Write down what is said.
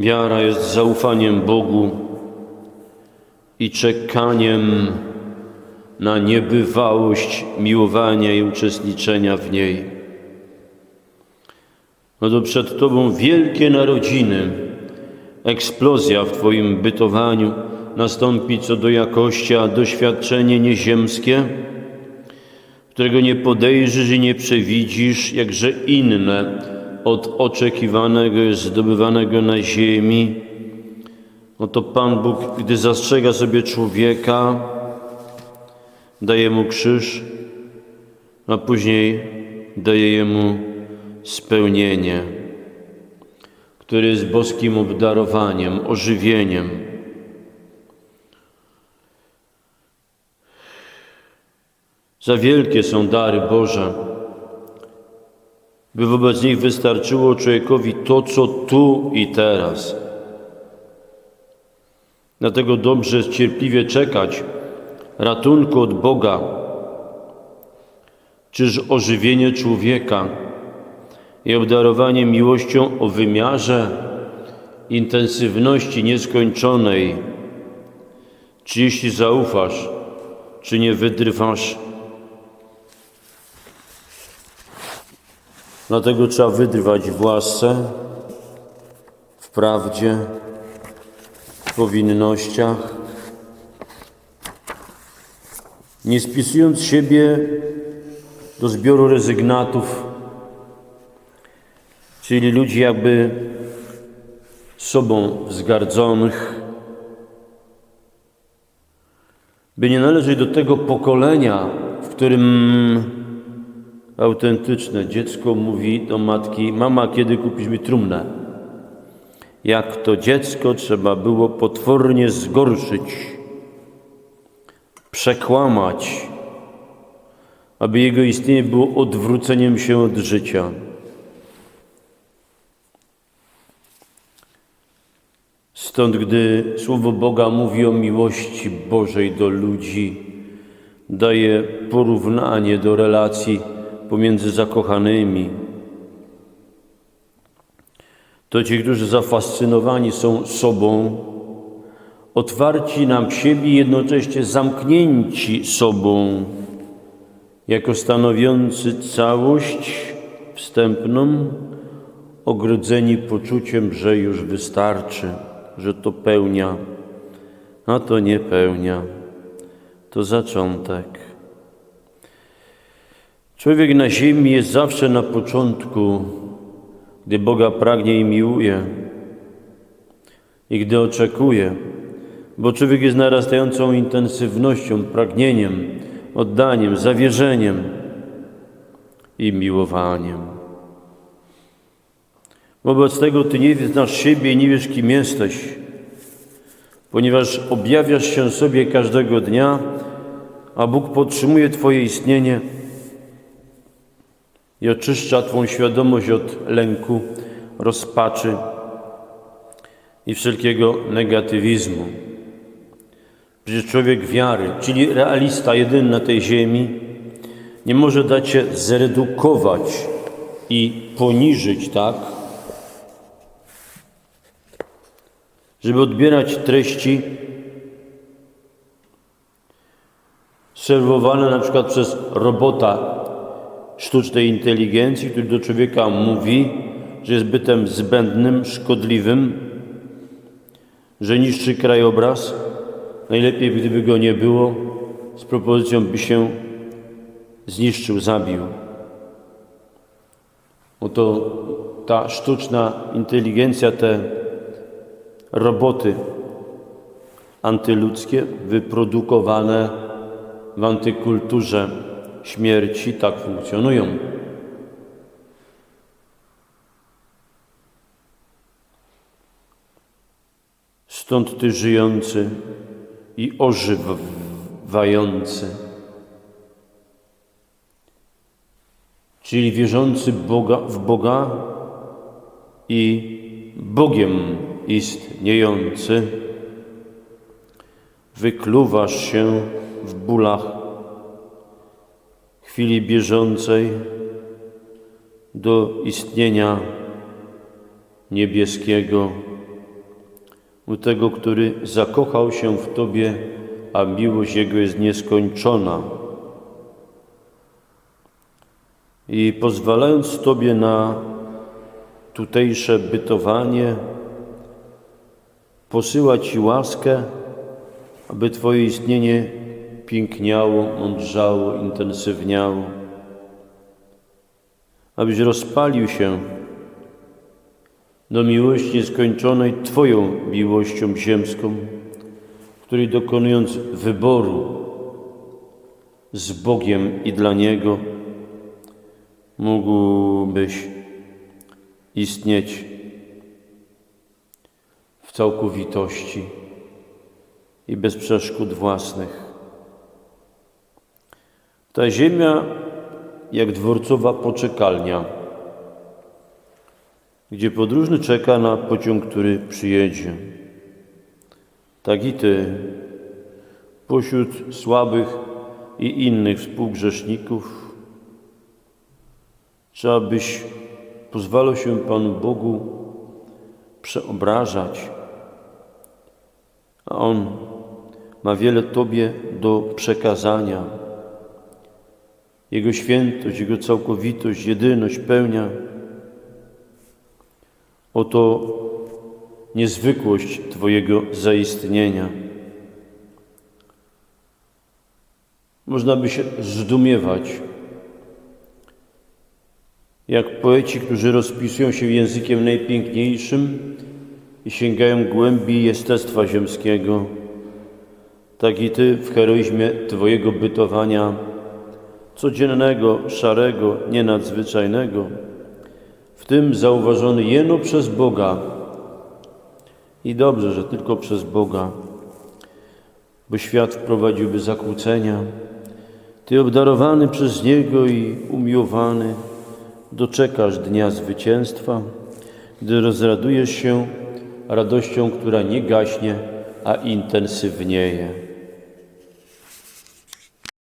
Wiara jest zaufaniem Bogu i czekaniem na niebywałość miłowania i uczestniczenia w niej. No to przed Tobą wielkie narodziny, eksplozja w Twoim bytowaniu, nastąpi co do jakości, a doświadczenie nieziemskie, którego nie podejrzysz i nie przewidzisz, jakże inne od oczekiwanego jest zdobywanego na ziemi. Oto Pan Bóg, gdy zastrzega sobie człowieka, daje mu krzyż, a później daje jemu spełnienie, które jest boskim obdarowaniem, ożywieniem. Za wielkie są dary Boże, by wobec nich wystarczyło człowiekowi to, co tu i teraz. Dlatego dobrze cierpliwie czekać ratunku od Boga, czyż ożywienie człowieka i obdarowanie miłością o wymiarze intensywności nieskończonej, czy jeśli zaufasz, czy nie wydrywasz. Dlatego trzeba wydrywać w łasce, w prawdzie, w powinnościach, nie spisując siebie do zbioru rezygnatów, czyli ludzi jakby sobą wzgardzonych, by nie należeć do tego pokolenia, w którym autentyczne dziecko mówi do matki: Mama, kiedy kupisz mi trumnę? Jak to dziecko trzeba było potwornie zgorszyć, przekłamać, aby jego istnienie było odwróceniem się od życia. Stąd, gdy Słowo Boga mówi o miłości Bożej do ludzi, daje porównanie do relacji pomiędzy zakochanymi. To ci, którzy zafascynowani są sobą, otwarci nam siebie, jednocześnie zamknięci sobą, jako stanowiący całość wstępną, ogrodzeni poczuciem, że już wystarczy, że to pełnia, a to nie pełnia, to zaczątek. Człowiek na ziemi jest zawsze na początku, gdy Boga pragnie i miłuje i gdy oczekuje, bo człowiek jest narastającą intensywnością, pragnieniem, oddaniem, zawierzeniem i miłowaniem. Wobec tego Ty nie znasz siebie i nie wiesz, kim jesteś, ponieważ objawiasz się sobie każdego dnia, a Bóg podtrzymuje Twoje istnienie i oczyszcza Twą świadomość od lęku, rozpaczy i wszelkiego negatywizmu. Przecież człowiek wiary, czyli realista jedyny na tej ziemi, nie może dać się zredukować i poniżyć tak, żeby odbierać treści serwowane na przykład przez robota sztucznej inteligencji, który do człowieka mówi, że jest bytem zbędnym, szkodliwym, że niszczy krajobraz. Najlepiej, gdyby go nie było, z propozycją by się zniszczył, zabił. Oto ta sztuczna inteligencja, te roboty antyludzkie, wyprodukowane w antykulturze śmierci tak funkcjonują. Stąd Ty żyjący i ożywający, czyli wierzący Boga, w Boga i Bogiem istniejący, wykluwasz się w bólach chwili bieżącej do istnienia niebieskiego u tego, który zakochał się w Tobie, a miłość Jego jest nieskończona. I pozwalając Tobie na tutejsze bytowanie, posyła Ci łaskę, aby Twoje istnienie piękniało, mądrzało, intensywniało, abyś rozpalił się do miłości nieskończonej Twoją miłością ziemską, której dokonując wyboru z Bogiem i dla Niego, mógłbyś istnieć w całkowitości i bez przeszkód własnych. Ta ziemia jak dworcowa poczekalnia, gdzie podróżny czeka na pociąg, który przyjedzie. Tak i Ty, pośród słabych i innych współgrzeszników, trzeba byś pozwalał się Panu Bogu przeobrażać, a On ma wiele Tobie do przekazania. Jego świętość, Jego całkowitość, jedyność pełnia. Oto niezwykłość Twojego zaistnienia. Można by się zdumiewać, jak poeci, którzy rozpisują się językiem najpiękniejszym i sięgają głębi jestestwa ziemskiego, tak i Ty w heroizmie Twojego bytowania, codziennego, szarego, nienadzwyczajnego, w tym zauważony jeno przez Boga. I dobrze, że tylko przez Boga, bo świat wprowadziłby zakłócenia. Ty obdarowany przez Niego i umiłowany, doczekasz dnia zwycięstwa, gdy rozradujesz się radością, która nie gaśnie, a intensywnieje.